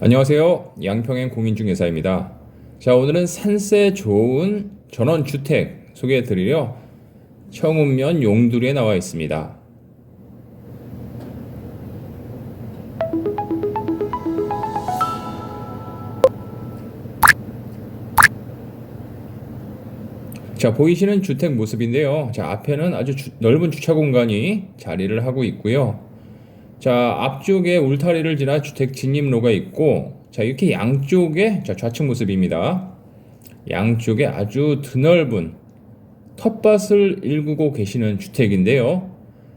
안녕하세요. 양평행 공인중개사입니다. 자, 오늘은 산세 좋은 전원주택 소개해 드리려 청운면 용두리에 나와 있습니다. 자, 보이시는 주택 모습인데요. 자, 앞에는 아주 주- 넓은 주차 공간이 자리를 하고 있고요. 자, 앞쪽에 울타리를 지나 주택 진입로가 있고, 자, 이렇게 양쪽에 자, 좌측 모습입니다. 양쪽에 아주 드넓은 텃밭을 일구고 계시는 주택인데요.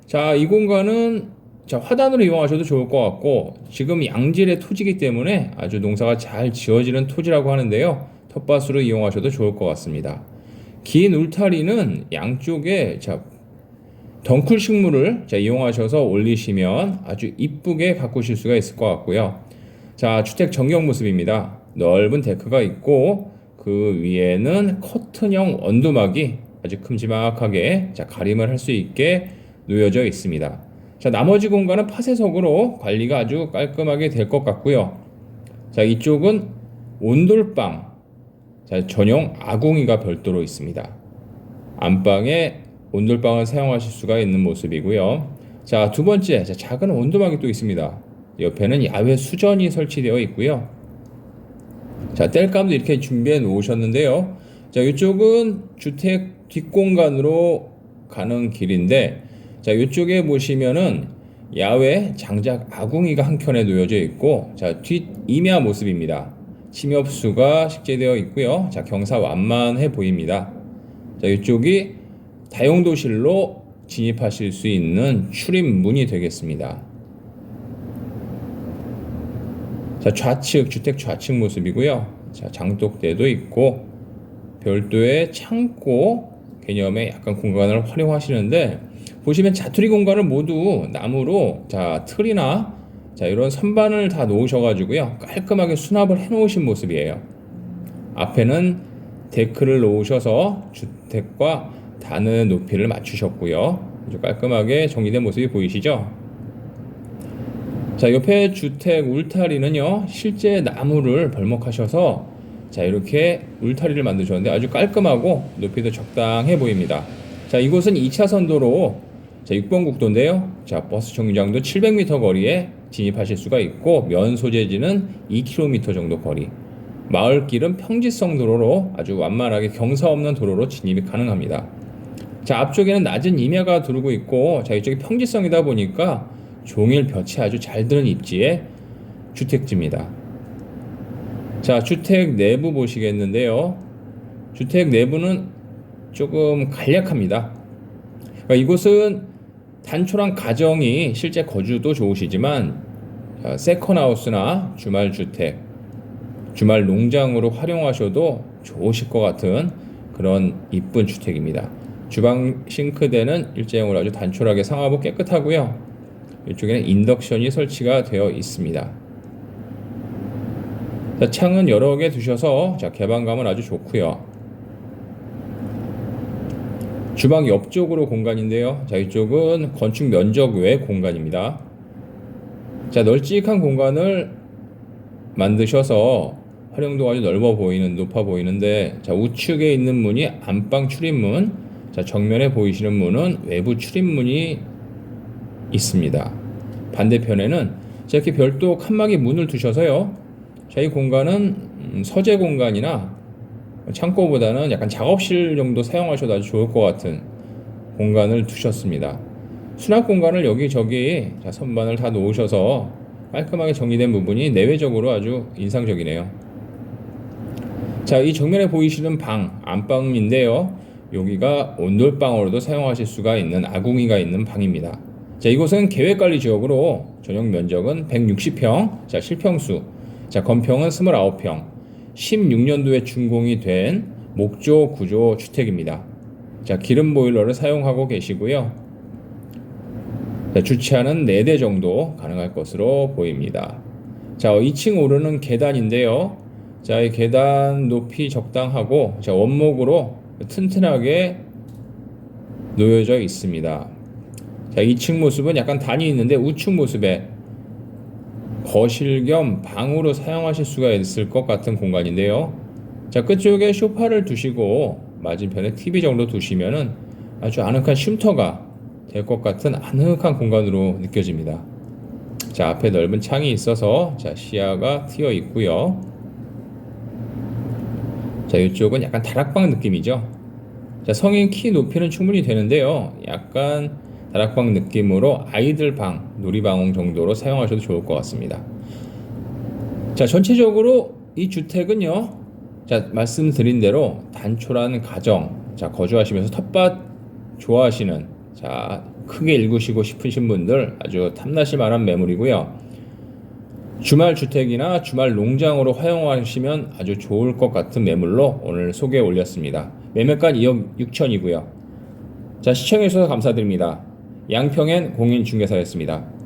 자, 이 공간은 자, 화단으로 이용하셔도 좋을 것 같고, 지금 양질의 토지이기 때문에 아주 농사가 잘 지어지는 토지라고 하는데요. 텃밭으로 이용하셔도 좋을 것 같습니다. 긴 울타리는 양쪽에 자, 덩쿨 식물을 자, 이용하셔서 올리시면 아주 이쁘게 가꾸실 수가 있을 것 같고요. 자, 주택 전경 모습입니다. 넓은 데크가 있고 그 위에는 커튼형 언두막이 아주 큼지막하게 자, 가림을 할 수 있게 놓여져 있습니다. 자, 나머지 공간은 파쇄석으로 관리가 아주 깔끔하게 될 것 같고요. 자, 이쪽은 온돌방 자, 전용 아궁이가 별도로 있습니다. 안방에 온돌방을 사용하실 수가 있는 모습이고요. 자, 두 번째, 자, 작은 온도막이 또 있습니다. 옆에는 야외 수전이 설치되어 있고요. 자, 땔감도 이렇게 준비해 놓으셨는데요. 자, 이쪽은 주택 뒷공간으로 가는 길인데, 자, 이쪽에 보시면은 야외 장작 아궁이가 한 켠에 놓여져 있고, 자, 뒷 임야 모습입니다. 침엽수가 식재되어 있고요. 자, 경사 완만해 보입니다. 자, 이쪽이 다용도실로 진입하실 수 있는 출입문이 되겠습니다. 자, 좌측 주택 좌측 모습이고요. 자, 장독대도 있고 별도의 창고 개념의 약간 공간을 활용하시는데 보시면 자투리 공간을 모두 나무로 자, 틀이나 자, 이런 선반을 다 놓으셔 가지고요. 깔끔하게 수납을 해 놓으신 모습이에요. 앞에는 데크를 놓으셔서 주택과 단의 높이를 맞추셨고요. 아주 깔끔하게 정리된 모습이 보이시죠? 자, 옆에 주택 울타리는요, 실제 나무를 벌목하셔서 자, 이렇게 울타리를 만드셨는데 아주 깔끔하고 높이도 적당해 보입니다. 자, 이곳은 2차선 도로 자, 6번 국도인데요. 자, 버스 정류장도 700m 거리에 진입하실 수가 있고 면 소재지는 2km 정도 거리. 마을길은 평지성 도로로 아주 완만하게 경사 없는 도로로 진입이 가능합니다. 자, 앞쪽에는 낮은 임야가 두르고 있고 자, 이쪽이 평지성이다 보니까 종일 볕이 아주 잘 드는 입지의 주택지입니다. 자, 주택 내부 보시겠는데요. 주택 내부는 조금 간략합니다. 그러니까 이곳은 단촐한 가정이 실제 거주도 좋으시지만 어, 세컨하우스나 주말 주택, 주말 농장으로 활용하셔도 좋으실 것 같은 그런 이쁜 주택입니다. 주방 싱크대는 일제형으로 아주 단촐하게 상하고 깨끗하고요. 이쪽에는 인덕션이 설치가 되어 있습니다. 자, 창은 여러 개 두셔서 자, 개방감은 아주 좋고요. 주방 옆쪽으로 공간인데요. 자, 이쪽은 건축 면적 외 공간입니다. 자, 널찍한 공간을 만드셔서 활용도가 아주 넓어 보이는, 높아 보이는데, 자, 우측에 있는 문이 안방 출입문, 자, 정면에 보이시는 문은 외부 출입문이 있습니다. 반대편에는 자, 이렇게 별도 칸막이 문을 두셔서요. 자, 이 공간은 음, 서재 공간이나 창고보다는 약간 작업실 정도 사용하셔도 아주 좋을 것 같은 공간을 두셨습니다. 수납 공간을 여기저기 자, 선반을 다 놓으셔서 깔끔하게 정리된 부분이 내외적으로 아주 인상적이네요. 자, 이 정면에 보이시는 방, 안방인데요. 여기가 온돌방으로도 사용하실 수가 있는 아궁이가 있는 방입니다. 자, 이곳은 계획관리 지역으로 전용 면적은 160평, 자, 실평수, 자, 건평은 29평, 16년도에 준공이 된 목조 구조 주택입니다. 자, 기름 보일러를 사용하고 계시고요. 자, 주차는 4대 정도 가능할 것으로 보입니다. 자, 2층 오르는 계단인데요. 자, 이 계단 높이 적당하고 자, 원목으로 튼튼하게 놓여져 있습니다. 자, 2층 모습은 약간 단이 있는데 우측 모습에 거실 겸 방으로 사용하실 수가 있을 것 같은 공간인데요. 자, 끝쪽에 소파를 두시고 맞은편에 TV 정도 두시면은 아주 아늑한 쉼터가 될 것 같은 아늑한 공간으로 느껴집니다. 자, 앞에 넓은 창이 있어서 자, 시야가 트여 있고요. 자, 이쪽은 약간 다락방 느낌이죠. 자, 성인 키 높이는 충분히 되는데요. 약간 다락방 느낌으로 아이들 방, 놀이방ong 정도로 사용하셔도 좋을 것 같습니다. 자, 전체적으로 이 주택은요. 자, 말씀드린 대로 단촐한 가정, 자, 거주하시면서 텃밭 좋아하시는, 자, 크게 일구시고 싶으신 분들 아주 탐나실 만한 매물이고요. 주말 주택이나 주말 농장으로 활용하시면 아주 좋을 것 같은 매물로 오늘 소개해 올렸습니다. 매매가 2억 6천이고요. 자, 시청해주셔서 감사드립니다. 양평엔 공인중개사였습니다.